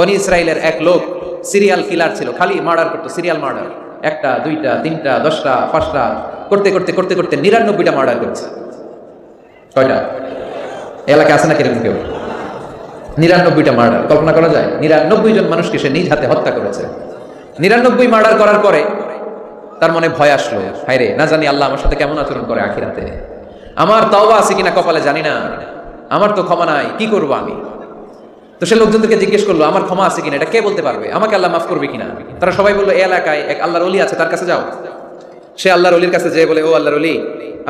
বনি ইসরায়েলের এক লোক সিরিয়াল কিলার ছিল, খালি মার্ডার করতো সিরিয়াল মার্ডার একটা, দুইটা, তিনটা, দশটা, পাঁচটা, করতে করতে করতে করতে নিরানব্বইটা মার্ডার করেছে। কয়টা? এলাকা আছে না কীরকম কেউ? নিরানব্বইটা মার্ডার কল্পনা করা যায়? নিরানব্বই জন মানুষকে সে নিজ হাতে হত্যা করেছে। নিরানব্বই মার্ডার করার পরে তার মনে ভয় আসলো, হায়রে, না জানি আল্লাহ আমার সাথে কেমন আচরণ করে আখিরাতে। আমার তাওবা আছে কিনা কপালে জানি না। আমার তো ক্ষমা নাই, কি করব আমি? তো সে লোকজনদেরকে জিজ্ঞেস করল, আমার ক্ষমা আছে কিনা? এটা কে বলতে পারবে? আমাকে আল্লাহ মাফ করবে কিনা? তারা সবাই বলল এই এলাকায় এক আল্লাহর অলি আছে, তার কাছে যাও। সে আল্লাহর অলির কাছে যেয়ে বলে, ও আল্লাহর অলি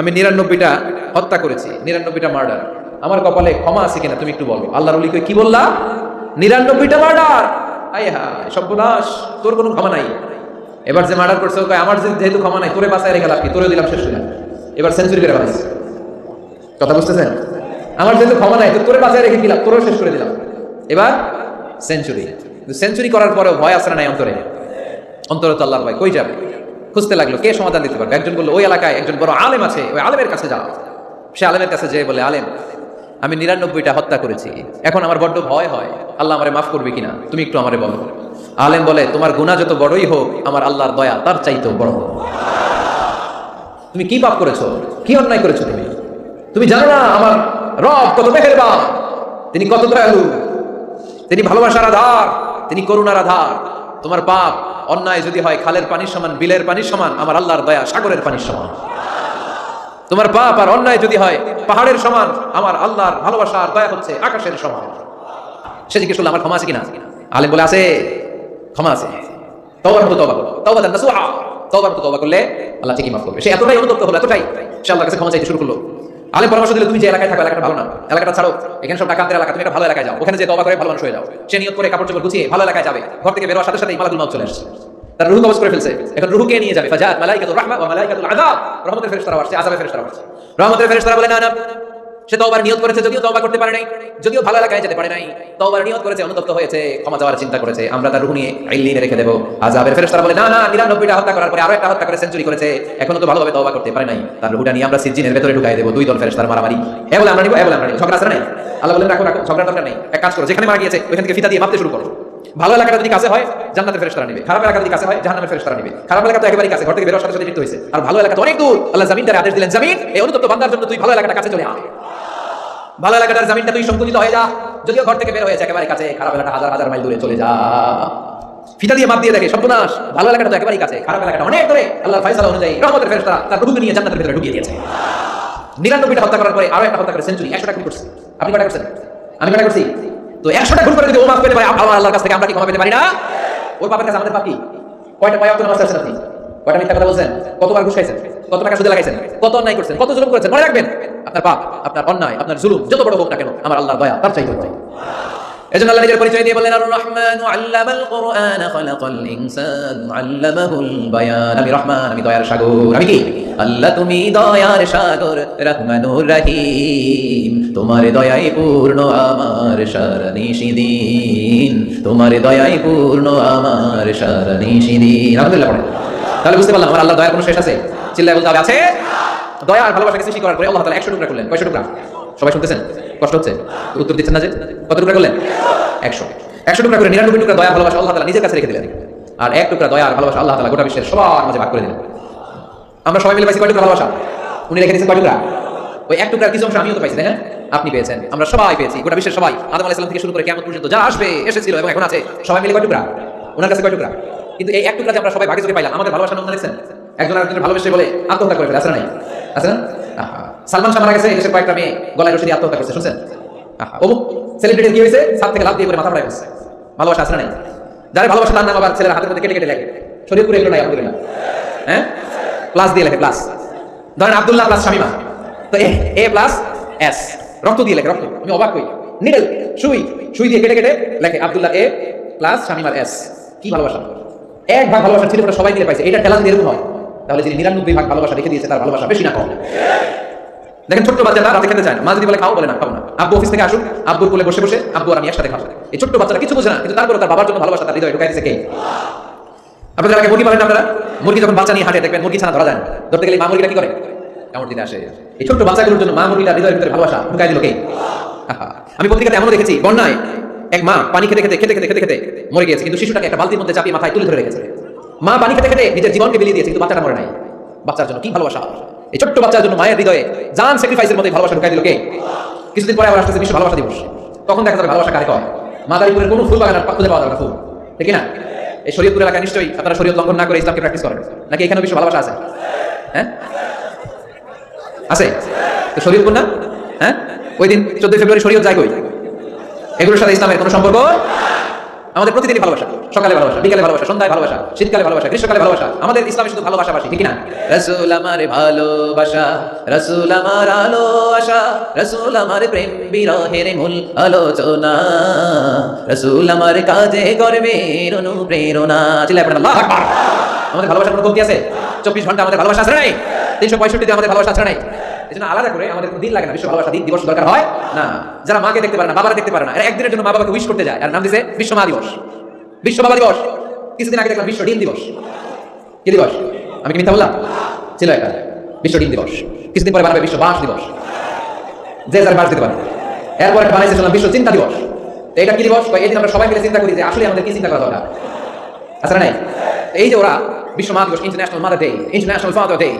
আমি নিরানব্বইটা হত্যা করেছি, নিরানব্বইটা মার্ডার। আমার কপালে ক্ষমা আছে কিনা তুমি একটু বলো। আল্লাহর অলিকে কি বললা? নিরানব্বইটা মার্ডার! আই হ্যাঁ সর্বনাশ, তোর কোনো ক্ষমা নাই। এবার যে মার্ডার করছে ওকে আমার যেহেতু ক্ষমা নাই, তোরে বাঁচায় রেখে লাভ কি? তোরে দিলাম শেষ হইলাম এবার সেঞ্চুরি করে বানাইছে কথা বুঝতেছেন? আমার যেহেতু ক্ষমা নাই তোরে বাঁচায় রেখে দিলাম তোরেও শেষ করে দিলাম। এবার সেঞ্চুরি সেঞ্চুরি করার পরেও ভয় আসে নাই অন্তরে? অন্তরে তো আল্লাহর ভয়। কই যাবে? খুঁজতে লাগল, কে সমাধান দিতে পারবে? একজন বলল, ওই এলাকায় একজন বড় আলেম আছে, ওই আলেমের কাছে যাও। সে আলেমের কাছে যেয়ে বলে, আলেম, আমি নিরানব্বইটা হত্যা করেছি। এখন আমার বড্ড ভয় হয়। আল্লাহ আমারে মাফ করবে কিনা? তুমি একটু আমারে বলো। আলেম বলে, তোমার গুণা যত বড়ই হোক, আমার আল্লাহর দয়া তার চাইতেও বড় হোক। তুমি কি পাপ করেছ? কি অন্যায় করেছ তুমি? তুমি জানো না, আমার রব কত মেহেরবান। তিনি কত দয়ালু। তিনি ভালোবাসার আধার, তিনি করুণার আধার। তোমার পাপ, অন্যায় যদি হয়, খালের পানির সমান, বিলের পানির সমান, আমার আল্লাহর দয়া সাগরের পানির সমান। তোমার পাপ আর অন্যায় যদি হয়, পাহাড়ের সমান, আমার আল্লাহর ভালোবাসা আর দয়া হচ্ছে আকাশের সমান। সে জিজ্ঞেস করল, আমার ক্ষমা আছে কিনা? আলেম বলে, আছে। ক্ষমা আছে। তবার মতো তবা তবা মতো করলে আল্লাহ ঠিকই মাফ করবে। সে এতটাই অনুতপ্ত হলো, এতটাই। সে আল্লাহর কাছে ক্ষমা চাইতে শুরু করল। আলেম পরামর্শ দিলে তুমি যে এলাকায় থাকো, এলাকাটা ভালো না। এলাকাটা ছাড়ো। এখানে সব ডাকাতের এলাকা, তুমি একটা ভালো এলাকায় যাও। ওখানে যে তবা করে ভালো মানুষ হয়ে যাও। সে নিয়ত করে কাপড় চোপড় গুছিয়ে ভালো এলাকায় যাবে। ঘর থেকে বেরোয়ার সাথে সাথে মালাকুল মাউত চলে আসছে। তার রুহু কবজ করে ফেলছে। এখন রুহুকে নিয়ে যাবে। ফাজাত, মালাইকাতুর রাহমা ওয়া মালাইকাতুল আযাব। রহমতের ফেরেশতারা আসছে, আযাবের ফেরেশতারা আসছে। রহমতের ফেরেশতারা বলে, না না। সে তওবার নিয়ত করেছে, যদিও তওবা করতে পারে নাই, যদিও ভালো এলাকায় যেতে পারে নাই, তওবার নিয়ত করেছে, অনুতপ্ত হয়েছে, ক্ষমা চাওয়ার চিন্তা করেছে, আমরা তার রুহ নিয়ে ইল্লিনে রেখে দেব। আযাবের ফেরেশতারা বলে, না না 99টা হত্যা করার পরে আরও একটা হত্যা করে সেঞ্চুরি করেছে, এখনও তো ভালোভাবে তওবা করতে পারে নাই। তার রুহটা নিয়ে আমরা সিজিনের ভেতরে ঢুকাই দেব, দুই দল ফেরেশতার মারামারি। এ আমরা নিব, এ আমরা নিব। ঝগড়া আছে না আল্লাহ বলেন রাখো রাখো ঝগড়া দরকার নেই। এক কাজ করো, যেখানে মারা গিয়েছে, ওইখান থেকে ফিতা দিয়ে মাপতে শুরু করো। ভালো এলাকাটা যদি কাছে হয়, জান্নাতের ফেরেশতারা নিবে। খারাপ এলাকা যদি কাছে হয়, জাহান্নামের ফেরেশতারা নিবে। খারাপ এলাকা তো একেবারেই কাছে, ঘর থেকে বেরোর সাথে সাথে মৃত্যু হয়েছে। আর ভালো এলাকা তো অনেক দূর। আল্লাহ জামিনটারে আদেশ দিলেন, জামিন, এই অনুতপ্ত বান্দার জন্য তুই ভালো এলাকাটা কাছে চলে আয়। ভালো এলাকাটার জামিনটা তুই সংকুচিত হয়ে যা। যদিও ঘর থেকে বের হয়েছে একেবারে কাছে। খারাপ এলাকা হাজার হাজার মাইল দূরে চলে যা। ফিতা দিয়ে মাপ দিয়ে দেখে, সর্বনাশ। ভালো এলাকাটা তো একেবারেই কাছে। খারাপ এলাকাটা অনেক দূরে। আল্লাহর ফাইসালা অনুযায়ী রহমতের ফেরেশতা তার রুহুকে নিয়ে জান্নাতের ভিতরে ঢুকিয়ে দিয়েছে। নিরানব্বইটা হত্যা করার পরে আরও একটা হত্যা করে সেঞ্চুরি। একশোটা খুন করছে। আপনি কটা করছেন? আমি কটা করছি? তো একশোটা খুন করে যদি ও মাফ পেতে পারে আমার আল্লাহর কাছ থেকে আমরা কি ক্ষমা পেতে পারি না? ওর পাপের কাছে আমাদের পাপ কয়টা কয় অক্ট আছেন আপনি? কয়টা মিথ্যা কথা বলছেন? কতবার ঘুষ খাইছেন? কত টাকা সুদে লাগাইছেন? কত অন্যায় করছেন? কত জুলুম করেছেন? মনে রাখবেন, আপনার পাপ, আপনার অন্যায়, আপনার জুলুম, যত বড় হোক না কেন, আমার আল্লাহর দয়া, তার চাইতে চাই এজন্য আল্লাহ নিজের পরিচয় দিয়ে বললেন আর রহমান আল্লামাল কোরআন খালাকাল ইনসান, আল্লামাহুল বায়ান। আমি রহমান, আমি দয়ার সাগর। আমি কি? আল্লাহ, তুমি দয়ার সাগর, রহমানুর রহিম। তোমার দয়াই পূর্ণ আমার সারনিশিদিন তোমার দয়াই পূর্ণ আমার সারনিশিদিন আলহামদুলিল্লাহ তাহলে বুঝতে পারলাম, আমার আল্লাহ দয়ার কোনো শেষ আছে? চিল্লায় বলতে হবে, আছে? দয়া আর ভালোবাসাকে সৃষ্টি করার পরে আল্লাহ তাআলা 100 টুকরা করলেন। কয়শো টুকরা? সবাই শুনতেছেন? কষ্ট হচ্ছে? উত্তর দিচ্ছেন না যে? কত টুকরা করলেন? একশো। একশো টুকরা করে নিরানব্বই টুকরা দয়া, ভালোবাসা আল্লাহ তালা নিজের কাছে রেখে দিলেন। আর এক টুকরা দয়া আর ভালোবাসা আল্লাহ তালা গোটা বিশ্বের সবার মাঝে ভাগ করে দিলেন। আমরা সবাই মিলে পাইছি কয় টুকরা ভালোবাসা? উনি রেখে দিয়েছেন কয় টুকরা? ওই এক টুকরার কিছু অংশ আমিও তো পাইছি, তাই আপনি পেয়েছেন, আমরা সবাই পেয়েছি, গোটা বিশ্বের সবাই। আদম আলাইসালাম থেকে শুরু করে কেমন পর্যন্ত যা আসবে, এসেছিল এবং এখন আছে, সবাই মিলে কয় টুকরা? ওনার কাছে কয় টুকরা? কিন্তু এই এক টুকরা আমরা সবাই ভাগে চোখে পাইলাম। আমাদের ভালোবাসা নমুনা দেখছেন একজন আরেকজনের ভালোবেসে বলে আত্মহত্যা করে ফেলে, আছে নাই? আছে না? সালমান শাহ মারা গেছে দেশের কয়েকটা মেয়ে গলায় রশি দিয়ে আত্মহত্যা করছে, শুনছেন? অমুক সেলিব্রিটির কি হয়েছে? ছাদ থেকে লাভ দিয়ে করে মাথা ফাটাই ফেলছে। ভালোবাসা আছে না নাই? যারা ভালোবাসা তার নাম আবার ছেলের হাতের মধ্যে কেটে কেটে লেখে। শরীর পুরো এগুলো নাই, আলহামদুলিল্লাহ। হ্যাঁ? প্লাস দিয়ে লেখে প্লাস ধরেন আবদুল্লাহ প্লাস শামিমা। তো এ প্লাস এস রক্ত দিয়ে লেখে, রক্ত। আমি অবাক হই। নিডল সুই সুই দিয়ে কেটে কেটে লেখে, আব্দুল্লাহ এ প্লাস শামিমার এস কি ভালোবাসা? এক ভাগ ভালোবাসা ছিল সবাই পাইছে। এটা হয়। তাহলে যিনি নিরানব্বই ভাগ ভালোবাসা রেখে দিয়েছে, তার ভালোবাসা বেশি না কম। দেখেন ছোট্ট বাচ্চারা রাতে খেতে চায় না। মা বলে, খাও, বলে, না, খাও না। আব্বু অফিস থেকে আসুন আব্বুর কোলে বসে বসে আব্বু আমি একসাথে খাব। এই ছোট্ট বাচ্চারা কিছু বোঝে না, কিন্তু তারপরে তার বাবার জন্য ভালোবাসা, তার হৃদয় ঢুকাই দিয়েছে কে? আপনাদের আগে মুরগি পাবেন আপনারা, মুরগি যখন বাচ্চা নিয়ে হাঁটে, দেখবেন মুরগি ছানা ধরা যায় না। ধরতে গেলে মা মুরগিটা কি করে? কামড় দিতে আসে। এই ছোট্ট বাচ্চাগুলোর জন্য মা মুরগিটা হৃদয়ের ভিতরে ভালোবাসা ঢুকাই দিল কে? আমি পত্রিকাতে এমনও দেখেছি, বন্যায় এক মা পানি খেতে খেতে খেতে খেতে খেতে খেতে মরে গিয়েছে, কিন্তু শিশুটাকে একটা বালতির মধ্যে চাপিয়ে মাথায় তুলে ধরে রেখেছে। মা পানি খেতে খেতে নিজের জীবনকে বিলিয়ে দিয়েছে, কিন্তু বাচ্চাটা মরে নাই। বাচ্চার জন্য কি ভালোবাসা? এই ছোট্ট বাচ্চার জন্য মায়ের হৃদয়ে জান স্যাক্রিফাইসের মধ্যে ভালোবাসা ঢুকাই দিল কে? কিছুদিন পরে আবার আসতেছে বিশ্ব ভালোবাসা দিবস। তখন দেখা যাবে ভালোবাসা কারে কয়? মাদারীপুরের কোনো ফুল বাগান খুঁজে পাওয়া যাবে না ফুল। ঠিক না এই শরীয়তপুর এলাকায় নিশ্চয়ই আপনারা শরীয়ত লঙ্ঘন না করে ইসলামকে প্র্যাকটিস করেন। নাকি এখানে বিশ্ব ভালোবাসা আছে? হ্যাঁ? আছে? তো শরীয়তপুর না হ্যাঁ? ওই দিন চোদ্দই ফেব্রুয়ারি শরীয়ত যায় কই? এগুলোর সাথে ইসলামের কোনো সম্পর্ক? আমাদের প্রতিদিনই ভালোবাসা, সকালে ভালোবাসা, বিকালে ভালোবাসা, সন্ধ্যায় ভালোবাসা, শীতকালে ভালোবাসা, গ্রীষ্মকালে ভালোবাসা, আমাদের ইসলামে শুধু ভালোবাসাবাসী ঠিক না? রসুল আমার ভালোবাসা, রসুল আমার আলো আশা রসুল আমার প্রেম বিরহের মূল আলোচনা, রসুল আমার কাজে কর্মের অনুপ্রেরণা। চিল্লায় পড়েন, আল্লাহু আমাদের ভালোবাসার কোনো কমতি আছে? চব্বিশ ঘণ্টা আমাদের ভালোবাসা আছে নাই? তিনশো পঁয়ষট্টি আমাদের ভালোবাসা আছে নাই? এই জন্য আলাদা করে আমাদের দিন লাগে না, বিশ্ব ভালোবাসা দিন, দিবস দরকার হয় না। যারা মাকে দেখতে পারে না, বাবারা দেখতে পারে না একদিনের জন্য মা বাবাকে উইশ করতে যায়। আর নাম দিছে বিশ্ব মা দিবস। বিশ্ব বাবা দিবস। কিছুদিন আগে দেখলাম বিশ্ব ডিম দিবস। কি দিবস? আমি কি মিথ্যা বললাম? ছিল একটা। বিশ্ব ডিম দিবস। কিছুদিন পরে বানাবে বিশ্ব বাস দিবস। যে যার বাস দিতে পারে। এরপর বানাইছে শুনলাম বিশ্ব চিন্তা দিবস। এটা কি দিবস? এই দিন আমরা সবাই মিলে চিন্তা করি যে আসলে আমাদের কি চিন্তা করা দরকার। না নাই? এই যে ওরা বিশ্ব মা দিবস international mother day international father day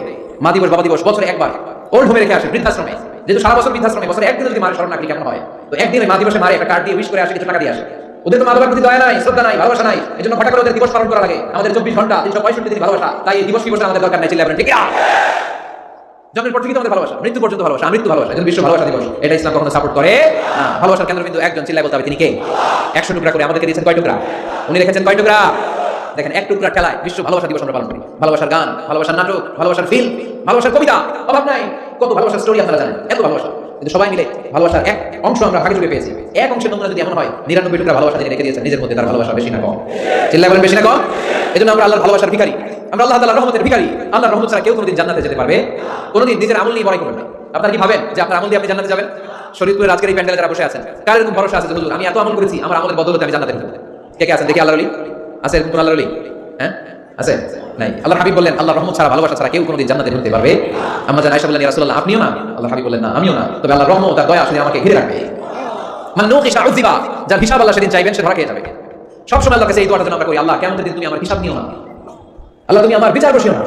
মা দিবস, বাবা দিবস, বছরে একবার ওল্ড হোমে রেখে আসে বৃদ্ধাশ্রমে। যেহেতু সারা বছর বৃদ্ধাশ্রমে, বছরে একদিন যদি মারে স্মরণ না কেমন হয়? তো একদিন মা দিবসে মারে একটা কার্ড দিয়ে উইশ করে আসে, কিছু টাকা দিয়ে আসে। ওদের তো মা বাবার প্রতি দয়া নাই, শ্রদ্ধা নাই, ভালোবাসা নাই এই জন্য হঠাৎ করে ওদের দিবস পালন করা লাগে। আমাদের চব্বিশ ঘণ্টা, তিনশো পঁয়ষট্টি দিন ভালোবাসা, তাই এই দিবস দিবসে আমাদের দরকার নাই, চিল্লাবেন, ঠিক জন্মের পর আমাদের ভালোবাসা, মৃত্যু পর্যন্ত ভালোবাসা মৃত্যু ভালোবাসা, এজন্য বিশ্ব ভালোবাসা দিবস। এটা ইসলাম কখনো সাপোর্ট করে? না, ভালোবাসার কেন্দ্রবিন্দু একজন চিল্লাই বলতে হবে তিনি কে? একশো টুকরা করে আমাদেরকে দিয়েছেন কয় টুকরা? উনি রেখেছেন কয় টুকরা? দেখেন, এক টুকরা খেলায় বিশ্ব ভালোবাসা দিবস আমরা পালন করি। ভালোবাসার গান, ভালোবাসার নাটক, ভালোবাসার ফিল্ম ভালোবাসার কবিতা? অভাব নাই। কত ভালোবাসার স্টোরি আপনারা জানেন। এত ভালোবাসা। কিন্তু সবাই মিলে ভালোবাসার এক অংশ আমরা ভাগে চুকে পেয়েছি। এক অংশের নমুনা যদি এমন হয়, নিরানব্বই টুকরা ভালোবাসা তিনি রেখে দিয়েছেন। নিজের মধ্যে তার ভালোবাসা বেশি না কম। চিল্লাই বলেন বেশি না কম? এই জন্য আমরা আল্লাহর ভালোবাসার ভিখারি। আমরা আল্লাহ তাআলার রহমতের ভিখারি। আল্লাহর রহমত ছাড়া কেউ কোনোদিন জান্নাতে যেতে পারবে, কোনোদিন নিজের আমল নিয়ে বড়াই করবেন না। আপনারা কি ভাবেন যে আপনার আমল দিয়ে আপনি জান্নাতে যাবেন? শরীরপুরের আজকের এই প্যান্ডেলে যারা বসে আছেন, কার এরকম ভরসা আছে হুজুর, আমি এত আমল করেছি, আমার আমলের বদলতে আমি জান্নাতে কে কে আছেন? দেখি আল্লাহ আলী আছে এরকম কোন আল্লাহ হ্যাঁ? আছে নাই। আল্লাহ হাবিব বললেন আল্লাহ রহমত ছাড়া, ভালোবাসা ছাড়া কেউ কোনোদিন জান্নাতে ঢুকতে পারবে? আমরা জানাই বললেন রাসূলুল্লাহ, আপনিও না? আল্লাহ হাবিব বললেন, না, আমিও না। তবে আল্লাহ রহমত আর দয়া আসলে আমাকে ঘিরে রাখবে। মানে নৌকিসা উদ্দিবা যার হিসাব আল্লাহ সেদিন চাইবেন, সে ধরা খেয়ে যাবে। সবসময় আল্লাহ কাছে এই দোয়াটা যেন আমরা করি, আল্লাহ কেমন দিন তুমি আমার হিসাব নিও না। আল্লাহ, তুমি আমার বিচার বসিও না।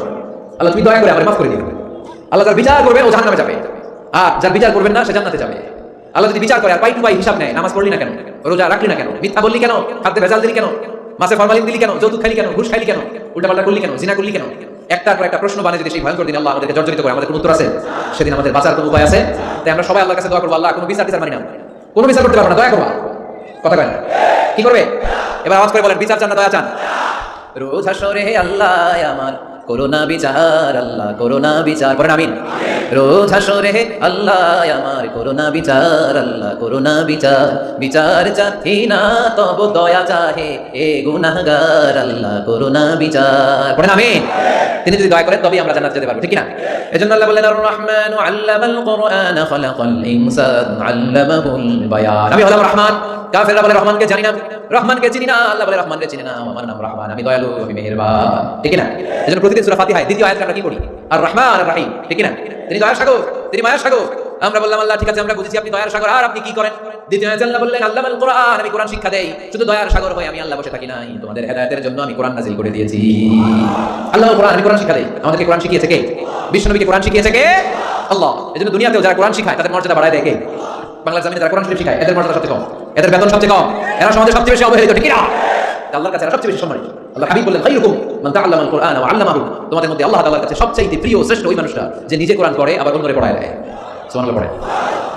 আল্লাহ, তুমি দয়া করে আমার মাফ করে দিও। আল্লাহ, যার বিচার করবে ও জাহান্নামে যাবে। আর যার বিচার করবেন না, সে জান্নাতে যাবে। আল্লাহ যদি বিচার করে আর পাই টু পাই হিসাব নেয়, নামাজ পড়লি না কেন? রোজা রাখলি না কেন? মিথ্যা বললি কেন? খাদ্যে ভেজাল দিলি কেন? মাসে ফরমালিন দিলি কেন? যৌতুক খাইলি কেন? ঘুষ খাইলি কেন? উল্টাপাল্টা করলি কেন? জিনা করলি কেন? একটার পর একটা প্রশ্ন বানিয়ে যদি সেই ভয়ঙ্কর দিন আল্লাহ আমাদেরকে জর্জরিত করে আমাদের কোনো উত্তর আছে। সেদিন আমাদের বাঁচার কোনো উপায় আছে? তাই আমরা সবাই আল্লাহ কাছে দোয়া করব, আল্লাহ, কোনো বিচার বিচার মানি না। কোনো বিচার করতে পারব না, দয়া করবা কথা কেন কি করবে? এবার আওয়াজ করে বলেন, বিচার চান না, দয়া চান? রোজ হাসরে হে আল্লাহ আমার করোনা বিচার, আল্লাহ করোনা বিচার করেন আমিন। রোজ হাসরে আল্লাহ আমার করোনা বিচার, আল্লাহ করোনা বিচার। বিচার চাহি না, তব দয়া চাহে এ গুনাহগার, আল্লাহ করোনা বিচার। করেন আমিন। তিনি যদি দয়া করেন, তবেই আমরা জান্নাত যেতে পারব, ঠিক না? এজন্য আল্লাহ বললেন আর রহমান আল্লামাল কোরআন খালাকাল ইনসান আল্লামাহুল বায়ান। আমি হলাম রহমান। কাফেররা বলে, রহমানকে জানি না, রহমানকে চিনি না, আল্লাহ বলে, রহমানকে চিনি না, আমার নাম রহমান, আমি দয়ালু, আমি মেহেরবান। ঠিক না? এজন্য প্রতিদিন সূরা ফাতিহায় দ্বিতীয় আমরা কি পড়ি? আর রহমান আর রাহিম ঠিক না তিনি সাগর তিনি সাগর। আমরা বললাম, আল্লাহ, ঠিক আছে, আমরা বুঝেছি আপনি দয়ার সাগর। আর আপনি কি করেন? দ্বিতীয় আয়াত আল্লাহ বললেন, আল্লামাল কোরআন, আমি কোরআন শিক্ষা দেই। শুধু দয়ার সাগর হয়ে আমি আল্লাহ বসে থাকি নাই। তোমাদের জন্য আমি কোরআন নাজিল করে দিয়েছি। আল্লাহ কোরআন, আমি কোরআন শিক্ষা দেই। আমাদেরকে কোরআন শিখিয়েছে কে? বিশ্বনবীকে কোরআন শিখিয়েছে কে? আল্লাহ। দুনিয়াতেও যারা কোরআন শিখায়, তাদের মর্যাদা বাড়ায় দেয় কে? বাংলার জমিনে যারা কোরআন শিখায়, এদের মর্যাদা সবচেয়ে কম। এদের বেতন সবচেয়ে কম। এরা সমাজে সবচেয়ে বেশি অবহেলিত, ঠিক না আল্লাহর কাছে এরা সবচেয়ে বেশি সম্মানিত। আল্লাহ হাবিব বললেন খাইরুকুম মান তাআল্লামা আল কোরআন ওয়া আল্লামাহু। তোমাদের মধ্যে আল্লাহ তাআলার কাছে সবচেয়ে প্রিয় শ্রেষ্ঠ ওই মানুষটা, যে নিজে কোরআন পড়ে, আবার অন্যরে পড়ায় দেয়। সুবহানাল্লাহ, পড়ে।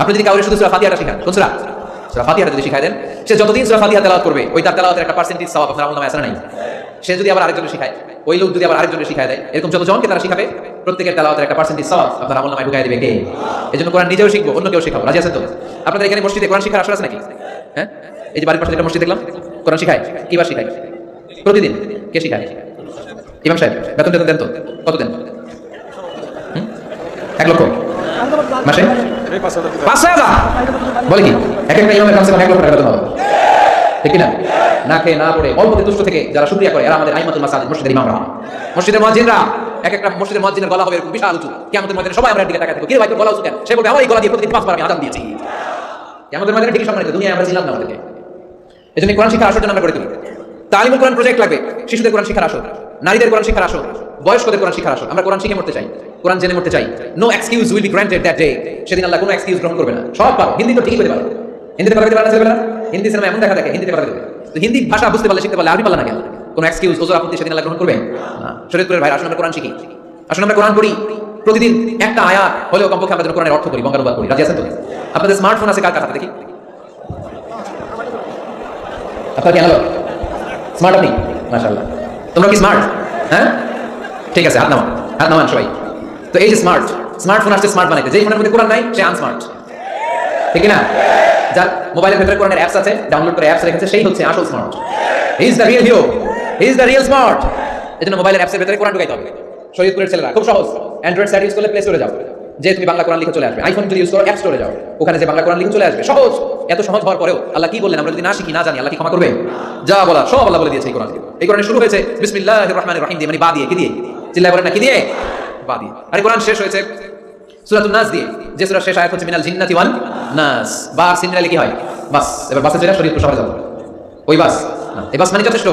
আপনি যদি কাউরে শুধু সূরা ফাতিহাটা শেখান, কোন সূরা? সূরা যদি শিখায় দেন, সে যতদিন সূরা ফাতিহা তেলাওয়াত করবে, ওই তার তেলাওয়াতের একটা পার্সেন্টেজ সওয়াব আপনার আছে না নাই? সে যদি আবার আরেকজনকে শিখায়, ওই লোক যদি আবার আরেকজনকে শিখায় দেয়, এরকম যত জনকে তারা শিখাবে, প্রত্যেকের তেলাওয়াতের একটা পার্সেন্টেজ সওয়াব আপনার আমল নামায় ঢুকাই দিবে কে? এই জন্য কোরআন নিজেও শিখব, অন্য কেউ শিখাবো। রাজি আছেন তো? আপনাদের এখানে মসজিদে কোরআন শিখার আসর আছে নাকি? হ্যাঁ? এই যে বাড়ির পাশে একটা মসজিদ দেখলাম, কোরআন শিখায়? কিবার শিখায়? প্রতিদিন? কে শিখায়? ইমাম সাহেব, বেতন বেতন দেন তো? কত দেন? এক লক্ষ। মাসে? পাঁচ হাজার। বলে কি? এক একটা ইমামের কাছে এক লক্ষ টাকা ঠিক না না খেয়ে না পড়ে অল্পতে তুষ্ট থেকে যারা শুক্রিয়া করে, এরা আমাদের আইমাতুল মাসাজিদ, মসজিদের মসজিদের এক একটা মসজিদের মুয়াজ্জিনের গলা হবে এরকম বিশাল কিয়ামতের ময়দানে সবাই আমরা দিকে ভাই গলা উঁচু কেন? সে বলবে, আমার এই গলা দিয়ে প্রতিদিন আমি আদান দিয়েছি। কিয়ামতের ময়দানে ঠিকই সম্মানিত, দুনিয়ায় আমরা ছিলাম না আমাদেরকে এই জন্য কোরআন শিক্ষার আসর জন্য আমরা করে তুলি। তালিমুল কোরআন প্রজেক্ট লাগবে। শিশুদের কোরআন শিক্ষার আসর, নারীদের কোরআন শিক্ষার আসর, বয়স্কদের কোরআন শিক্ষার আসর। আমরা কোরআন শিখে মরতে চাই, কোরআন জেনে মরতে চাই। No excuse will be granted that day সেদিন আল্লাহ কোনো এক্সকিউজ গ্রহণ করবে না। সব পারো। হিন্দি তো ঠিকই পেতে পারো। হিন্দিতে কথা বলতে পারে না হিন্দি সিনেমা এমন দেখা দেখে, হিন্দিতে বলতে তো হিন্দি ভাষা বুঝতে পারলে, শিখতে পারলে আরবি পারলে না কেন? কোনো এক্সকিউজ ওজোর আপত্তি সেদিন আল্লাহ গ্রহণ করবে না। ভাই আসলে আমরা কোরআন শিখি। আসলে আমরা কোরআন পড়ি। প্রতিদিন একটা আয়াত হলেও কমপক্ষে যেন কোরআনের অর্থ করি বঙ্গানুবাদ করি রাজি আছেন তো? আপনাদের স্মার্টফোন আছে কার কাছে দেখি? আপনার কি হ্যালো স্মার্ট আপনি? মাশাআল্লাহ। তোমরা কি স্মার্ট হ্যাঁ? ঠিক আছে, হাত নামান হাত নামান সবাই। তো এই যে স্মার্ট স্মার্টফোন আসছে স্মার্ট বানাইতে। যেই ফোনের মধ্যে কোরআন নাই, সে আনস্মার্ট ঠিক না? যার মোবাইলের ভেতরে কোরআনের অ্যাপস আছে ডাউনলোড করে অ্যাপস রেখেছে, সেই হচ্ছে আসল smart is the real hero is the real smart এজন্য মোবাইলের অ্যাপসের ভেতরে কোরআন ঢুকাইতে হবে। শরীয়তপুরের ছেলেরা, খুব সহজ। অ্যান্ড্রয়েড সেট ইউজ করলে প্লে স্টোরে যাও। যে তুমি বাংলা কোরআন লিখে চলে আসবে। আইফোন যদি ইউজ করো অ্যাপ স্টোরে যাও। ওখানে যে বাংলা কোরআন লিখে চলে আসবে। সহজ। এত সহজ হওয়ার পরেও আল্লাহ কি বললেন? আমরা যদি না শিখি, না জানি, আল্লাহ কি ক্ষমা করবে? যা বলা সব আল্লাহ বলে দিয়েছে এই কোরআন এই কোরআন শুরু হয়েছে, বিসমিল্লাহির রহমানির রহিম দিয়ে। মানে বা দিয়ে, কি দিয়ে? চিল্লায় বলেন না, কি দিয়ে? বা দিয়ে। আর কোরআন শেষ হয়েছে সূরাতুন নাস দিয়ে। যে সূরা শেষ আয়াত হচ্ছে মিনাল জিন্নাতি ওয়ান নাস। বা সিনরালি কি হয়? বাস। এবার বাসে চলে শরীর সবাই যাব। ওই বাস। এই বাস মানে যথেষ্ট।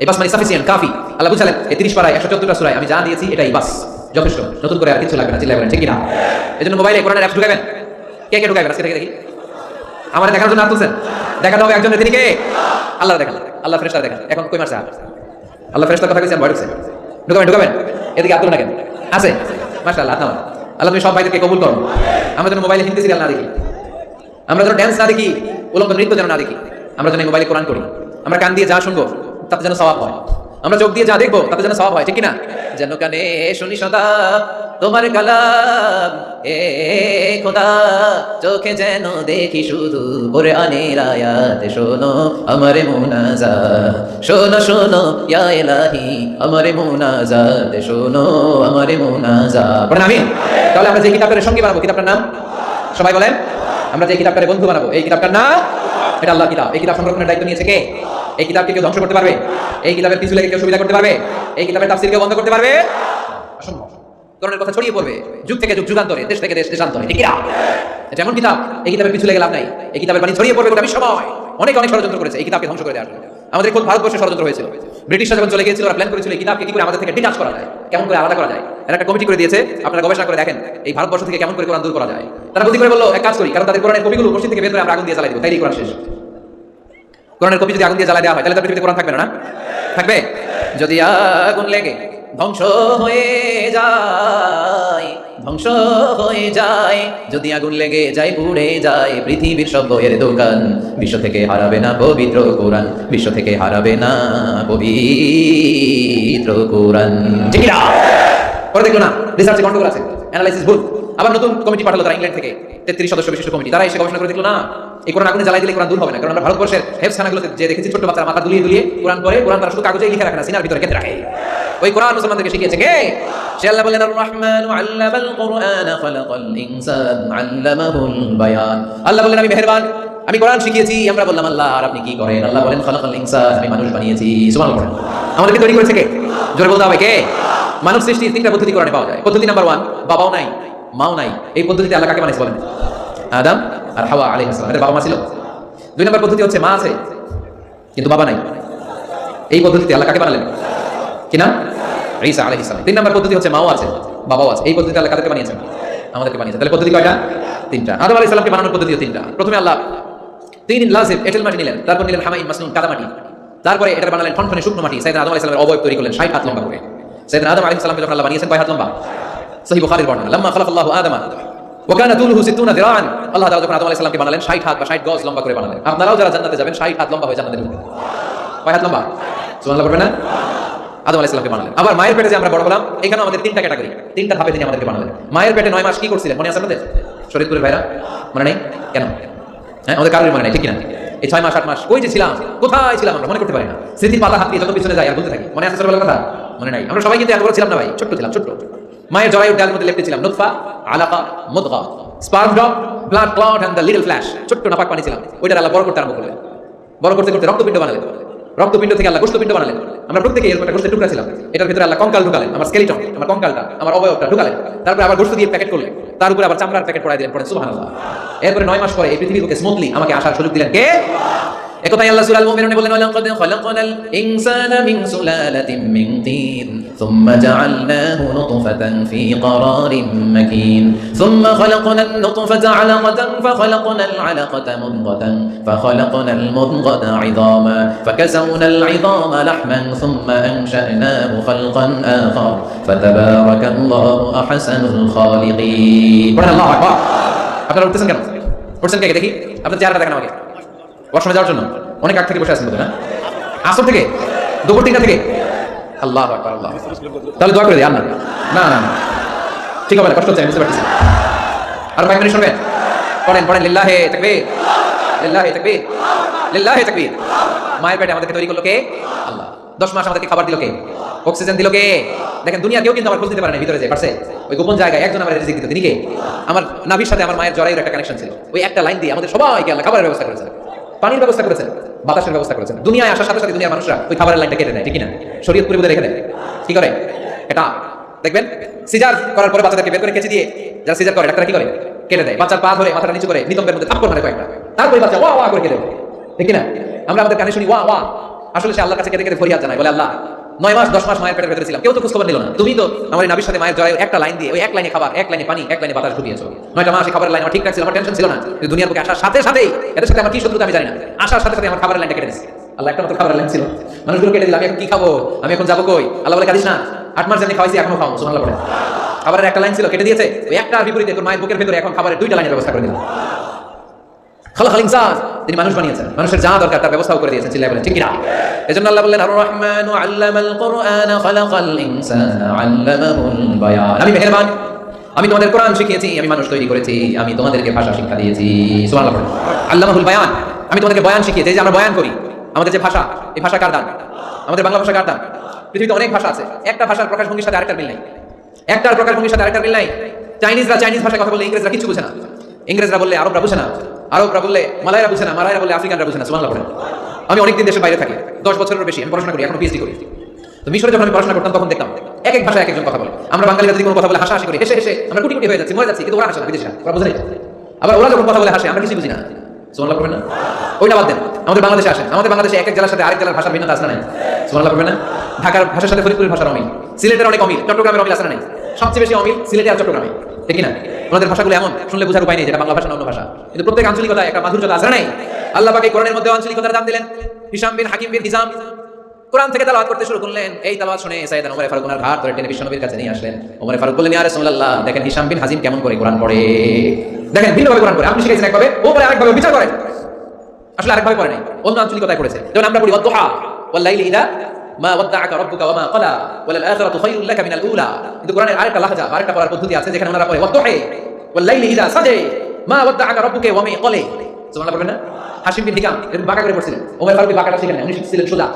এই বাস মানে সাফিসিয়েন্ট কাফি। আল্লাহ বুঝালেন, এই তিরিশ পাড়ায়, একশো চোদ্দটা সুরায় আমি যা দিয়েছি, এটাই বাস। যথেষ্ট। নতুন করে আর কিছু লাগবে না চিল্লাই বলেন ঠিক না এই জন্য মোবাইলে কোরআনের অ্যাপস ঢুকাবেন কে কে ঢুকাবেন আজকে দেখি আমার দেখার জন্য হাত তুলছেন? দেখাতে হবে একজনের তিনি কে? আল্লাহ দেখান আল্লাহ ফেরেশতা দেখান। এখন কই মারছে? আল্লাহ ফেরেশতার কথা কইছেন ভয় ঢুকছে। ঢুকাবেন ঢুকাবেন? এদিকে আব্দুল না কেন? আছে? হাত নামান। আল্লাহ, তুমি সব ভাইদেরকে কবুল করো। আমরা যেন মোবাইলে হিন্দি সিরিয়াল না দেখি। আমরা যেন ড্যান্স না দেখি, উলঙ্গ নৃত্য যেন না দেখি। আমরা যেন মোবাইলে কোরআন করি। আমরা কান দিয়ে যা শুনব, তাতে যেন স্বভাব হয়। আমরা চোখ দিয়ে যা দেখব, তাতে যেন স্বভাব হয়, ঠিক না যেন কানে শুনি সদা, তোমার কালাম, এ খোদা, চোখে যেন দেখি শুধু করে আনের আয়াত। শোনো আমারে মুনাজা শোনো শোনো, ইয়া ইলাহি, আমারে মুনাজাত। শোনো আমারে মুনাজা পড়েন আমিন। তাহলে আমরা যে কিতাবের সঙ্গী বানাবো, কিতাবটার নাম? সবাই বলেন। আমরা যে কিতাবটারে বন্ধু বানাবো, এই কিতাবটার নাম? এটা আল্লাহ কিতাব। এই কিতাব সংরক্ষণের দায়িত্ব নিয়েছে কে? এই কিতাবকে কেউ ধ্বংস করতে পারবে? এই কিতাবের পিছু লেগে কেউ সুবিধা করতে পারবে? এই কিতাবের তাফসির কেউ বন্ধ করতে পারবে? অসম্ভব কথা ছড়িয়ে পড়বে। যুগ থেকে যুগ, যুগান্তরে, দেশ থেকে দেশ, দেশান্তরে এটা এমন কিতাব, এই কিতাবের পিছু লেগে লাভ নাই। এই কিতাবের বাণী ছড়িয়ে পড়বে গোটা অনেক অনেক ষড়যন্ত্র করেছে। এই কিতাবকে ধ্বংস করে দেওয়ার আমাদের খুব ভারতবর্ষে ষড়যন্ত্র হয়েছিল। ব্রিটিশরা যখন চলে গিয়েছিল, ওরা প্ল্যান করেছিল এই কিতাবকে কি করে আমাদের থেকে ডিটাচ করা যায়? কেমন করে আলাদা করা যায়? এরা একটা কমিটি করে দিয়েছে। আপনারা গবেষণা করে দেখেন, এই ভারতবর্ষ থেকে কেমন করে কোরআন দূর করা যায়? তারা বুদ্ধি করে বলল, এক কাজ করি, কারণ তাদের কোরআনের কপিগুলো মসজিদ থেকে বের করে আমরা আগুন দিয়ে দেবো। তাই কোরআন শেষ। কোরআনের কপি যদি আগুন দিয়ে জ্বালা দেওয়া হয়, তাহলে তো পৃথিবীতে কোরআন থাকবে না থাকবে? যদি আগুন লেগে ধ্বংস হয়ে যায়, ধ্বংস হয়ে যায়, যদি আগুন লেগে যায়, পুড়ে যায়, পৃথিবীর সব বইয়ের দোকান বিশ্ব থেকে হারাবে না পবিত্র কোরআন, বিশ্ব থেকে হারাবে না পবিত্র কোরআন। ঠিক না? পরে দেখল না রিসার্চে গন্ডগোল আছে অ্যানালাইসিস ভুল। আবার নতুন কমিটি পাঠালো তারা ইংল্যান্ড থেকে, তেত্রিশ সদস্য বিশিষ্ট কমিটি। তারা এসে গবেষণা করে দেখল, না, এই কোরআন আগুনে জ্বালাই দিলে কোরআন দূর হবে না, কারণ আমরা ভারতবর্ষের হেফসখানাগুলোতে যে দেখেছি ছোট বাচ্চারা মাথা দুলিয়ে দুলিয়ে কোরআন পড়ে, কোরআন তারা শুধু কাগজে লিখে রাখে না, সিনার ভিতরে কেটে রাখে। ওই কোরআন মুসলমানদেরকে শিখিয়েছে কে? আমি কোরআন শিখিয়েছি। আমরা বললাম, আল্লাহ, আর আপনি কি করেন? আল্লাহ বলেন, খালাকাল ইনসান, আমি মানুষ বানিয়েছি। সুবহানাল্লাহ আমাদেরকে তৈরি করেছে কে? জোরে বলতে হবে কে? মানব সৃষ্টির তিনটা পদ্ধতি কোরআনে পাওয়া যায়। পদ্ধতি নাম্বার ওয়ান বাবাও নাই। মাও নাই। এই পদ্ধতিতে আল্লাহ কাকে বলেন? আদম আর হাওয়া আলাইহিস সালাম। এদের বাবা মা ছিল। দুই নম্বর পদ্ধতি হচ্ছে মা আছে, কিন্তু বাবা নাই। এই পদ্ধতিতে আল্লাহ বানালেন? কি নাম? ঈসা আলাইহিস সালাম। তিন নম্বর পদ্ধতি হচ্ছে মাও আছে, বাবাও আছে। এই পদ্ধতিতে আল্লাহ কাদেরকে বানিয়েছেন? আমাদেরকে বানিয়েছেন। তাহলে পদ্ধতি কয়টা? তিনটা। আদম আলাইহিস সালামকে বানানোর পদ্ধতিও তিনটা। প্রথমে আল্লাহ তিন লাজিম এটেল মাটি নিলেন। তারপর নিলেন হামাইন মাসনুন কাদা মাটি। তারপরে এটা বানালেন ঠনঠনে শুকনো মাটি। সাইয়েদনা আদম আলাইহিস সালামের অবয়ব তৈরি করলেন 60 হাত লম্বা করে। সাইয়েদনা আদম আলাইহিস সালামকে যখন আল্লাহ বানিয়েছেন, কয় হাত লম্বা? সহি বুখারীর বর্ণনা, লাম্মা খালাক আল্লাহু আদমা ওকানা তুলহু সিত্তুনা দিরান আল্লাহ তাআলা যখন আদম আলাইহিস সালামকে বানালেন 60 হাত বা 60 গজ লম্বা করে বানালেন। আপনারাও যারা জান্নাতে যাবেন 60 হাত লম্বা হয়ে জান্নাতে ঢুকবেন কয় হাত লম্বা? সুবহানাল্লাহ করবেন না? আদম বানালেন। আবার মায়ের পেটে যে আমরা বড় হলাম এখানে আমাদের তিনটা ক্যাটাগরি, তিনটা ধাপে তিনি আমাদেরকে বানালেন। মায়ের পেটে নয় মাস কি করছিলেন? মনে আছে আপনাদের? শরীরপুরের ভাইরা? মনে নেই? কেন? হ্যাঁ আমাদের কারোর মনে নেই, ঠিক কিনা? এই ছয় মাস, আট মাস, কই যে ছিলাম? কোথায় ছিলাম আমরা? মনে করতে পারি না। স্মৃতির পাতা হাত দিয়ে যত পিছনে যাই আর বলতে থাকি। মনে আছে ছোটবেলার কথা? মনে নাই। আমরা সবাই কিন্তু এত বড় ছিলাম না ভাই, ছোট্ট ছিলাম, ছোট্ট। মায়ের জরায়ু ডাল মধ্যে লেপটে ছিলাম নুতফা, আলাকা, মুদগা sperm drop blood clot and the little flesh ছোট্ট নাপাক পানি ছিলাম ওইটা আল্লাহ বড় করতে আরম্ভ করলেন। বড় করতে করতে রক্তপিণ্ড বানালেন। রক্তপিণ্ড থেকে আল্লাহ গোষ্ঠপিণ্ড বানালেন। আমরা প্রত্যেকে এরকম একটা গোষ্ঠের টুকরা ছিলাম। এটার ভিতরে আল্লাহ কঙ্কাল ঢুকালেন, আমার স্কেলিটন আমার কঙ্কালটা, আমার অবয়বটা ঢুকালেন। তারপরে আবার গোষ্ঠ দিয়ে প্যাকেট করলেন। তার উপরে আবার চামড়ার প্যাকেট পড়াই দিলেন পড়ে সুবহানাল্লাহ। এরপরে নয় মাস পরে এই পৃথিবীর স্মুথলি আমাকে আসার সুযোগ দিলেন কে? একতাই আল্লাহ সূরা আল মুমিনুনে বলেন ওয়ালাকাদ খালাকনাল ইনসানা মিন সুলালাতিন মিন তিন ثم جعلناه نطفة في قرار مكين ثم خلقنا النطفة علقة فخلقنا العلقة مضغة فخلقنا المضغة عظاما فكسونا العظام لحما ثم أنشأناه خلقا آخر فتبارك الله أحسن الخالقين পড়েন আল্লাহু আকবার আপনারা উঠতেছেন কেন উঠছেন কে দেখি আপনার চেহারাটা দেখেন আমাকে ওয়াশরুমে যাওয়ার জন্য? অনেক আগ থেকে বসে আছেন না আসর থেকে? দুপুর তিনটা থেকে? আল্লাহ আল্লাহ তাহলে দোয়া করে দিই, আর না। না না ঠিক হবে না, কষ্ট হচ্ছে বুঝতে পারছি আর কয়েক মিনিট শুনবেন পড়েন পড়েন, লিল্লাহে তাকবীর। লিল্লাহে তাকবীর। লিল্লাহে তাকবীর। মায়ের পেটে আমাদেরকে তৈরি করল কে? আল্লাহ। দশ মাস আমাদেরকে খাবার দিল কে? অক্সিজেন দিল কে? দেখেন দুনিয়া কেউ কিন্তু আমার খোঁজ পারে না ভিতরে যে পারছে ওই গোপন জায়গায় একজন আমার রিজিক দিত, তিনি কে? আমার নাভির সাথে আমার মায়ের জরায়ুর একটা কানেকশন ছিল। ওই একটা লাইন দিয়ে আমাদের সবাইকে আল্লাহ খাবারের ব্যবস্থা করেছেন পানির ব্যবস্থা করেছেন, বাতাসের ব্যবস্থা করেছেন। দুনিয়ায় আসার সাথে সাথে দুনিয়ার মানুষরা ওই খাবারের লাইনটা কেটে নেয় ঠিক না শরীয়তপুরে পরিবর্তে রেখে দেয়। কি করে? এটা, দেখবেন, সিজার করার পরে বাচ্চাদেরকে বের করে কেচি দিয়ে যারা সিজার করে ডাক্তার কি করে? কেটে দেয়। বাচ্চার পা ধরে মাথাটা নিচু করে নিতম্বের মধ্যে থাপ্পড় মারে কয়েকটা। তারপরে বাচ্চা ওয়া ওয়া করে কেটে দেয় ঠিক না আমরা আমাদের কানে শুনি, ওয়া ওয়া। আসলে সে আল্লাহ কাছে কেটে কেটে ফরিয়াদ জানায়, বলে, আল্লাহ নয় মাস, দশ মাস মায়ের পেটের ভেতরে ছিলাম। কেউ তো খোঁজখবর নিল না। তুমি তো আমার নাবির সাথে মায়ের জয়, একটা লাইন দিয়ে, ওই এক লাইনে খাবার, এক লাইনে পানি, এক লাইনে বাতাস ঢুকিয়েছো। নয়টা মাস এই খাবারের লাইন আমার ঠিক ছিল, আমার টেনশন ছিল না। দুনিয়ার বুকে আসার সাথে সাথেই, এদের সাথে আমার কি শত্রুতা আমি জানি না। আসার সাথে সাথে আমার খাবারের লাইনটা কেটে দিচ্ছে আল্লাহ, একটা মতো খাবারের লাইন ছিল। মানুষগুলো কেটে দিল, আমি কি খাব? আমি এখন যাব কই? আল্লাহ বলে, কাঁদিস না। আট মাস জানি খাওয়াইছি, এখনও খাও সুমাল্লাহ পড়ে খাবারের একটা লাইন ছিল, কেটে দিয়েছে। ওই একটা বিপরীতে তোর মায়ের বুকের ভেতরে এখন খাবারের দুইটা লাইনের ব্যবস্থা করে দিল খালাকাল ইনসান তিনি মানুষ বানিয়েছেন, মানুষের যা দরকার তার ব্যবস্থাও করে দিয়েছেন চিল্লায় বলেন, ঠিক কিনা? এজন্য আল্লাহ বললেন আর আমি আমি তোমাদের কোরআন শিখিয়েছি, আমি মানুষ তৈরি করেছি, আমি তোমাদেরকে ভাষা শিক্ষা দিয়েছি। আমি তোমাদেরকে বয়ান শিখিয়েছি যে আমরা বয়ান করি, আমাদের যে ভাষা, এই ভাষা আমাদের বাংলা ভাষা কার দান? পৃথিবীতে অনেক ভাষা আছে, একটা ভাষার প্রকাশভঙ্গির সাথে আরেকটার মিল নাই। একটার প্রকাশভঙ্গির সাথে আরেকটার মিল নাই। চাইনিজরা চাইনিজ ভাষায় কথা বলে ইংরেজরা কিছু বুঝে না। ইংরেজরা বললে আরবরা বুঝে না। আরবরা বললে মালায়রা বুঝে না মালায়রা বলে আফ্রিকানরা বুঝে না, সুবহানাল্লাহ পড়েন। আমি অনেকদিন দেশের বাইরে থাকি, দশ বছরের বেশি, আমি পড়াশোনা করি, এখন পিএইচডি করি। তো মিশরে যখন আমি পড়াশোনা করতাম, তখন দেখতাম এক এক ভাষায় এক একজন কথা বলে। আমরা বাঙালিরা যদি কোনো কথা বলে হাসাহাসি করি, হেসে হেসে আমরা কুটি কুটি হয়ে যাচ্ছি, মরে যাচ্ছি, কিন্তু ওরা হাসে না বিদেশে ওরা বুঝে আবার ওরা যখন কথা বলে হাসে, আমরা কিছু বুঝি না। সুবহানাল্লাহ পড়বেন না? ওইটা বাদ দেন, আমাদের বাংলাদেশে আসেন। আমাদের বাংলাদেশে এক এক জেলার সাথে আরেক জেলার ভাষার ভিন্নতা না নাই? সুবহানাল্লাহ পড়বেন না? ঢাকার ভাষার সাথে ফরিদপুরের ভাষার অমিল। সিলেটের অনেক অমিল, চট্টগ্রামের অমিল না নাই? সবচেয়ে বেশি অমিল সিলেটে আর চট্টগ্রামে। ঠিক না। ওনাদের ভাষাগুলো এমন, শুনলে বোঝার উপায় নেই যেটা বাংলা ভাষা না অন্য ভাষা। কিন্তু প্রত্যেক আঞ্চলিকতায় একটা মাধুর্যতা আছে নাই? আল্লাহ পাকে কোরআনের মধ্যে আঞ্চলিকতার দাম দিলেন। হিসাম বিন হাকিম বিন হিজাম কোরআন থেকে তালাওয়াত করতে শুরু করলেন। এই তালাওয়াত শুনে সাইয়েদ ওমর ফারুক ওনার ঘাট ধরে টেনে বিশ্বনবীর কাছে নিয়ে আসলেন। ওমর ফারুক বললেন, ইয়া রাসূলুল্লাহ, দেখেন হিসাম বিন হাজিম কেমন করে কোরআন পড়ে? দেখেন, ভিন্নভাবে কোরআন পড়ে। আপনি শিখেছেন একভাবে? ও বলে আরেকভাবে বিচার করেন আসলে আরেকভাবে পড়ে নাই। অন্য আঞ্চলিকতায় পড়েছে। যেমন আমরা পড়ি ওয়াদুহা ওয়াল লাইলি ইদা মা ওয়াদ্দাআকা রাব্বুকা ওয়া মা ক্বালা ওয়াল আখিরাতু খায়রুল লাকা মিনাল উলা। কিন্তু কোরআনের আরেকটা লাহজা, আরেকটা পড়ার পদ্ধতি আছে, যেখানে ওনারা পড়ে ওয়াদুহি ওয়াল লাইলি ইযা সাজে মা ওয়াদ্দাআকা রাব্বুকা ওয়া মা ক্বালা। সুবহানাল্লাহ না? হাশিম বিন হিকাম, এরকম বাঁকা করে পড়ছিলেন। ওমর ফারুক বাঁকাটা শিখেন উনি শিখছিলেন সোজা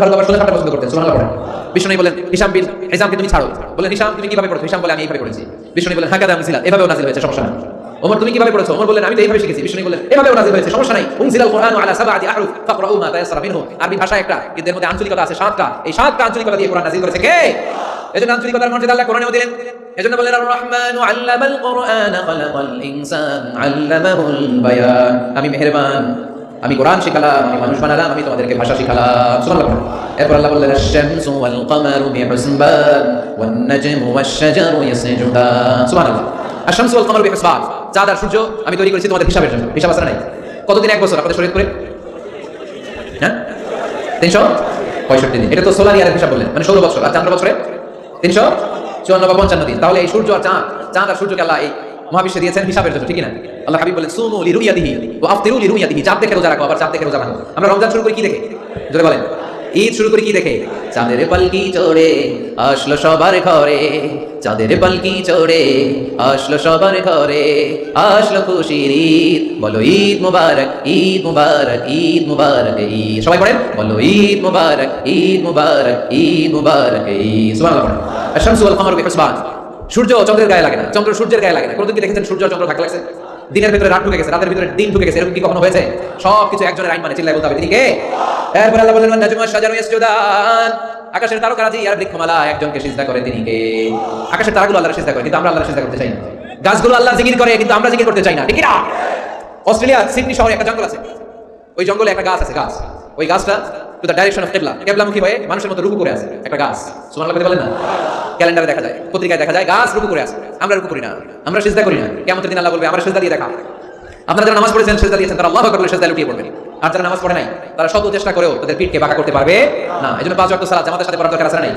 ফারুক আবার সোজা পছন্দ করতেন, সুবহানাল্লাহ পড়েন। বিষ্ণু বলেন হিসাম হিসামকে তুমি ছাড়ো। বলেন হিসাম তুমি কীভাবে হিসাম বলে, আমি এইভাবে বিষ্ণু বলেন, হাকাদা নাজিলা হয়েছে, সমস্যা ওমর, তুমি কীভাবে পড়েছো? ওমর বললেন, আমি তো এইভাবে শিখেছি। বিষ্ণু এভাবেও নাজিল হয়েছে, সমস্যা নাই। উনজিলাল কুরআনু আলা আহরুফ, ফাকরাউ মা তায়াসসারা মিনহু। আরবি ভাষা একটা, এদের মধ্যে আঞ্চলিকতা আছে সাতটা। এই সাতটা আঞ্চলিকতা দিয়ে কোরআন নাজিল করেছে কে? এজন্য আঞ্চলিকতার মর্যাদা আল্লাহ কোরআনেও দিলেন। এজন্য বললেন আর রহমানু আল্লামাল কুরআন খালাকাল ইনসান আল্লামাহুল বায়ান। আমি মেহেরবান। আমি কোরআন শিখালাম, আমি মানুষ বানালাম, আমি তোমাদেরকে ভাষা শিখালাম। সুবহানাল্লাহ এরপর আল্লাহ বললেন, আশ-শামসু ওয়াল কামারু ওয়ান নাজমু ওয়াশ-শাজারু ইয়াসজুদান সুবহানাল্লাহ। আশ-শামসু ওয়াল কামারু চাঁদ আর সূর্য, আমি তৈরি করেছি তোমাদের হিসাবের জন্য। হিসাব আছে নাই? কতদিন? এক বছর। আপনাদের শরীর করে? হ্যাঁ? তিনশো? পঁয়ষট্টি দিন। এটা তো সোলার ইয়ারের হিসাব বললেন। মানে ষোলো বছর। আর বছরে? তিনশো? চুয়ান্ন বা পঞ্চান্ন দিন। তাহলে এই সূর্য আর চাঁদ চাঁদ আর সূর্যকে আল্লাহ এই মহাবিশ্বে দিয়েছেন হিসাবের জন্য, ঠিক না আল্লাহ হাবিব বলেন, সুমু লি রুইয়াতিহি ও আফতিরু লি রুইয়াতিহি চাঁদ দেখে রোজা রাখো, আবার চাঁদ দেখে রোজা ভাঙো আমরা রমজান শুরু করি কি দেখে? জোরে বলেন। ঈদ শুরু করি কি দেখে? চাঁদের পালকি চড়ে আসলো সবার ঘরে, চাঁদের পালকি চড়ে আসলো সবার ঘরে, আসলো খুশির ঈদ। বলো ঈদ মুবারক ঈদ মুবারক ঈদ মুবারক ঈদ। সবাই পড়েন? বলো ঈদ মুবারক ঈদ মুবারক ঈদ মুবারক ঈদ। সুবহানাল্লাহ পড়েন। আশ-শামসু ওয়াল কামারু বিহুসবান। সূর্য চন্দ্রের গায়ে লাগে না। চন্দ্র সূর্যের গায়ে লাগে না। কোনদিন কি দেখেছেন সূর্য চন্দ্র ধাক্কা লাগছে? দিনের ভিতরে রাত ঢুকে গেছে, রাতের ভিতরে দিন ঢুকে গেছে। এরকম কি কখনো হয়েছে? সব কিছু একজনের আইন মানে চিল্লাই বলতে হবে। তিনি কে? এরপর আল্লাহ বললেন, নাজমু শাজারু ইয়াসজুদান। আকাশের তারকারাজি আর বৃক্ষমালা, একজনকে সিজদা করে তিনি কে? আকাশের তারাগুলো আল্লাহর সিজদা করে, কিন্তু আমরা আল্লাহর সিজদা করতে চাই না। গাছগুলো আল্লাহর জিকির করে, কিন্তু আমরা জিকির করতে চাই না। ঠিক না? অস্ট্রেলিয়া, সিডনি শহরে একটা জঙ্গল আছে। ওই জঙ্গলে একটা গাছ আছে, গাছ। ওই গাছটা টু দ্য ডাইরেকশন অফ কেবলা কেবলামুখী হয়ে মানুষের মতো রুকু করে আছে, একটা গাছ। সুমান লাগতে বলেন না? ক্যালেন্ডারে দেখা যায়, পত্রিকায় দেখা যায়, গাছ রুকু করে আছে। আমরা রুকু করি না। আমরা সিজদা করি না। কেমন দিন আল্লাহ বলবে, আমরা সিজদা দিয়ে দেখা। আপনারা যারা নামাজ পড়েছেন, সেজদা দিয়েছেন, তারা আল্লাহ করে সেজদা লুটিয়ে পড়বেন। আর যারা নামাজ পড়ে নাই, তারা শত চেষ্টা করেও তাদের পিঠকে বাঁকা করতে পারবে না। এই জন্য পাঁচ ওয়াক্ত সালাত, জামাতের সাথে পড়ার দরকার আছে নাই?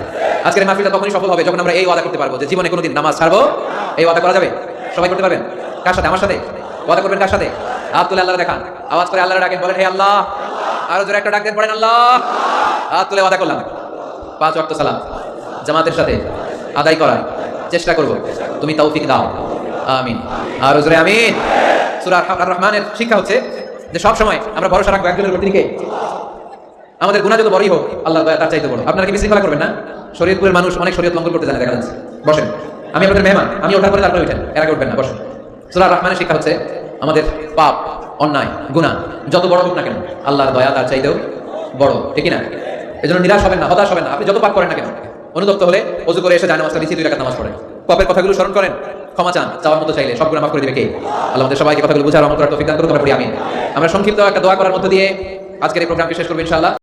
আজকের মাহফিলটা তখনই সফল হবে যখন আমরা এই ওয়াদা করতে পারব যে জীবনে কোনোদিন নামাজ ছাড়বো। এই ওয়াদা করা যাবে? সবাই করতে পারবেন? কার সাথে? আমার সাথে? ওয়াদা করবেন কার সাথে? হাত তুলে আল্লাহ দেখান। আওয়াজ করে আল্লাহ ডাকেন, বলেন, হে আল্লাহ! আরও জোরে একটা ডাক দেন পড়েন আল্লাহ! হাত তুলে ওয়াদা করলাম। পাঁচ ওয়াক্ত সালাম জামাতের সাথে। আদায় করার চেষ্টা করব। তুমি তৌফিক দাও। আমিন। আর জোরে আমিন। সূরা রহমানের শিক্ষা হচ্ছে যে সব সময় আমরা ভরসা রাখব একজনের উপর আমাদের গুনাহ যত বড়ই হোক, আল্লাহ তার চাইতে বড়। আপনারা কি বিশৃঙ্খলা করবেন না? শরীয়তপুরের মানুষ অনেক শরীয়ত লঙ্ঘন করতে জানে, দেখা যাচ্ছে। বসেন। আমি আপনাদের মেহমান, আমি ওঠার পরে তারপরে উঠেন। এর আগে উঠবেন না, বসেন। সূরা আর রহমানের শিক্ষা হচ্ছে আমাদের পাপ, অন্যায়, গুনাহ, যত বড় হোক না কেন, আল্লাহর দয়া তার চাইতেও বড়। ঠিক না? এজন্য নিরাশ হবেন না, হতাশ হবেন না। আপনি যত পাপ করেন না কেন অনুতপ্ত হলে অজু করে এসে যায় নামাজটা নিচে দুই রাখা নামাজ পড়েন পাপের কথাগুলো স্মরণ করেন, ক্ষমা চান, চাওয়ার মতো চাইলে সবগুলো মাফ করে দিবে কে? আল্লাহ আমাদের সবাইকে কথাগুলো বুঝার করার তৌফিক করুন আমরা পড়ি আমরা সংক্ষিপ্ত একটা দোয়া করার মধ্য দিয়ে আজকের এই প্রোগ্রামটি শেষ করব ইনশাআল্লাহ।